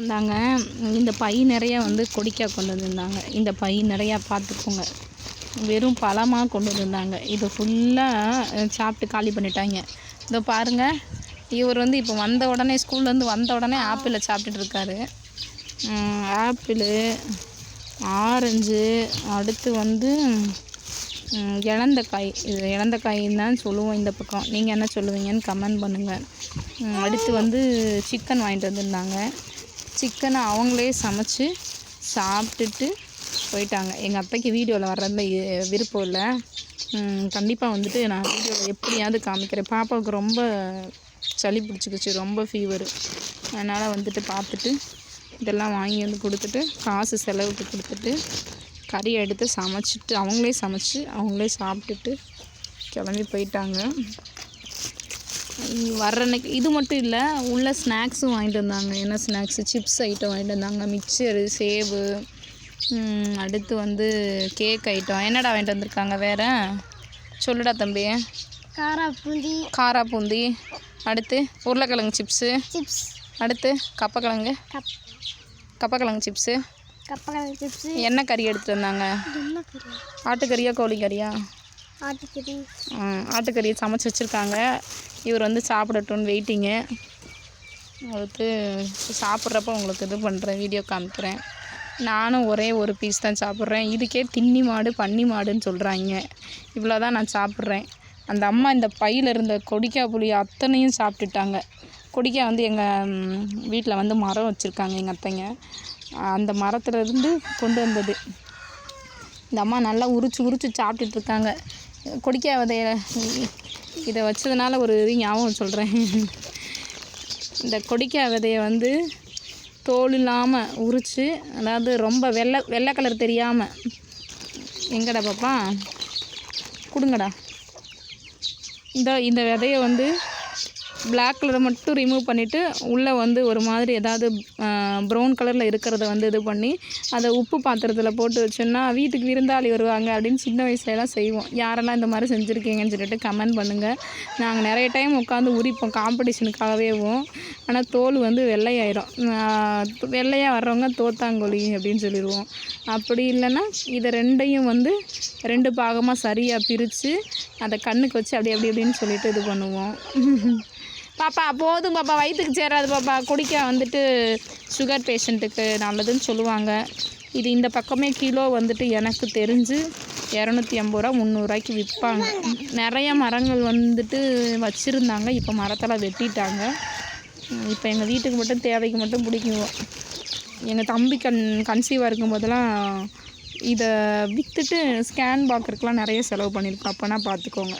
வந்தாங்க. இந்த பை நிறையா வந்து கொடிக்காய் கொண்டு வந்திருந்தாங்க. இந்த பை நிறையா பார்த்துக்கோங்க. வெறும் பழமாக கொண்டு வந்திருந்தாங்க. இதை ஃபுல்லாக சாப்பிட்டு காலி பண்ணிட்டாங்க. இதோ பாருங்கள் இவர் வந்து இப்போ வந்த உடனே ஸ்கூல்லேருந்து வந்த உடனே ஆப்பிளை சாப்பிட்டுட்டு இருக்காரு. ஆப்பிள் ஆப்பிளு ஆரஞ்சு அடுத்து வந்து இழந்தக்காய் இது இழந்தக்காயின்னு தான் சொல்லுவோம் இந்த பக்கம். நீங்கள் என்ன சொல்லுவீங்கன்னு கமெண்ட் பண்ணுங்கள் அடுத்து வந்து சிக்கன் வாங்கிட்டு வந்திருந்தாங்க. சிக்கனை அவங்களே சமைச்சு சாப்பிட்டுட்டு போயிட்டாங்க. எங்கள் அப்பைக்கு வீடியோவில் வர்றதுல விருப்பம் இல்லை. கண்டிப்பாக வந்துட்டு நான் வீடியோவில் எப்படியாவது காமிக்கிறேன். பாப்பாவுக்கு ரொம்ப சளி பிடிச்சிக்கிச்சு ரொம்ப ஃபீவரு அதனால் வந்துட்டு பார்த்துட்டு இதெல்லாம் வாங்கி வந்து கொடுத்துட்டு காசு செலவுக்கு கொடுத்துட்டு கறி எடுத்து சமைச்சிட்டு அவங்களே சமைச்சு அவங்களே சாப்பிட்டுட்டு கிளம்பி போயிட்டாங்க. வர்ற அன்னைக்கு இது மட்டும் இல்லை உள்ள ஸ்நாக்ஸும் வாங்கிட்டு வந்தாங்க. என்ன ஸ்நாக்ஸு சிப்ஸ் ஐட்டம் வாங்கிட்டு வந்தாங்க. மிக்சரு சேவு அடுத்து வந்து கேக் ஐட்டம் என்னடா வாங்கிட்டு வந்திருக்காங்க வேற? சொல்லுடா தம்பி. காரா காரா பூந்தி அடுத்து உருளைக்கிழங்கு சிப்ஸு சிப்ஸ் அடுத்து கப்பக்கிழங்கு. கப். கப்பக்கிழங்கு சிப்ஸு கப்பக்கிழங்கு சிப்ஸு என்ன கறி எடுத்துகிட்டு வந்தாங்க? ஆட்டுக்கறியா கோழிக்கறியா? ஆட்டுக்கறி. ஆட்டுக்கறியை சமைச்சு வச்சுருக்காங்க. இவர் வந்து சாப்பிடட்டும்னு வெயிட்டிங்கு அடுத்து சாப்பிட்றப்ப உங்களுக்கு இது பண்ணுறேன் வீடியோ காமிக்கிறேன். நானும் ஒரே ஒரு பீஸ் தான் சாப்பிட்றேன். இதுக்கே தின்னி மாடு பன்னி மாடுன்னு சொல்கிறாங்க இவ்வளோ தான் நான் சாப்பிட்றேன். அந்த அம்மா இந்த பையில் இருந்த கொடிக்காய் புளி அத்தனையும் சாப்பிட்டுட்டாங்க. கொடிக்காய் வந்து எங்கள் வீட்டில் வந்து மரம் வச்சுருக்காங்க எங்கள் அத்தைங்க. அந்த மரத்துலேருந்து கொண்டு வந்தது. இந்த அம்மா நல்லா உரிச்சு உரிச்சு சாப்பிட்டுட்டு இருக்காங்க. கொடிக்காய் விதைய இதை வச்சதுனால ஒரு இது ஞாபகம் சொல்கிறேன் இந்த கொடிக்காய் விதையை வந்து தோல் இல்லாமல் உரித்து அதாவது ரொம்ப வெள்ளை வெள்ளை கலர் தெரியாமல் எங்கடா பாப்பா? கொடுங்கடா. இந்த இந்த விதையை வந்து பிளாக் கலரை மட்டும் ரிமூவ் பண்ணிவிட்டு உள்ளே வந்து ஒரு மாதிரி ஏதாவது ப்ரௌன் கலரில் இருக்கிறத வந்து இது பண்ணி அதை உப்பு பாத்திரத்தில் போட்டு வச்சோன்னா வீட்டுக்கு விருந்தாளி வருவாங்க அப்படின்னு சின்ன வயசுலலாம் செய்வோம். யாரெல்லாம் இந்த மாதிரி செஞ்சுருக்கீங்கன்னு சொல்லிட்டு கமெண்ட் பண்ணுங்கள் நாங்கள் நிறைய டைம் உட்காந்து உரிப்போம் காம்படிஷனுக்காகவேவும் ஆனால் தோல் வந்து வெள்ளையாயிரும். வெள்ளையாக வர்றவங்க தோத்தாங்கொலி அப்படின்னு சொல்லிடுவோம். அப்படி இல்லைன்னா இதை ரெண்டையும் வந்து ரெண்டு பாகமாக சரியாக பிரித்து அதை கண்ணுக்கு வச்சு அப்படி அப்படி அப்படின்னு சொல்லிட்டு இது பண்ணுவோம். பாப்பா போதும் பாப்பா வயிற்றுக்கு சேராது பாப்பா. குடிக்க வந்துட்டு சுகர் பேஷண்ட்டுக்கு நல்லதுன்னு சொல்லுவாங்க. இது இந்த பக்கமே கிலோ வந்துட்டு எனக்கு தெரிஞ்சு இரநூத்தி ஐம்பது ரூபா முந்நூறுரூவாய்க்கு விற்பாங்க. நிறைய மரங்கள் வந்துட்டு வச்சுருந்தாங்க. இப்போ மரத்தெல்லாம் வெட்டிட்டாங்க. இப்போ எங்கள் வீட்டுக்கு மட்டும் தேவைக்கு மட்டும் பிடிக்குவோம். எங்கள் தம்பி கண் கன்சீவாக இருக்கும்போதெல்லாம் இதை விற்றுட்டு ஸ்கேன் பார்க்குறதுக்குலாம் நிறைய செலவு பண்ணியிருக்கோம். அப்போனா பார்த்துக்கோங்க.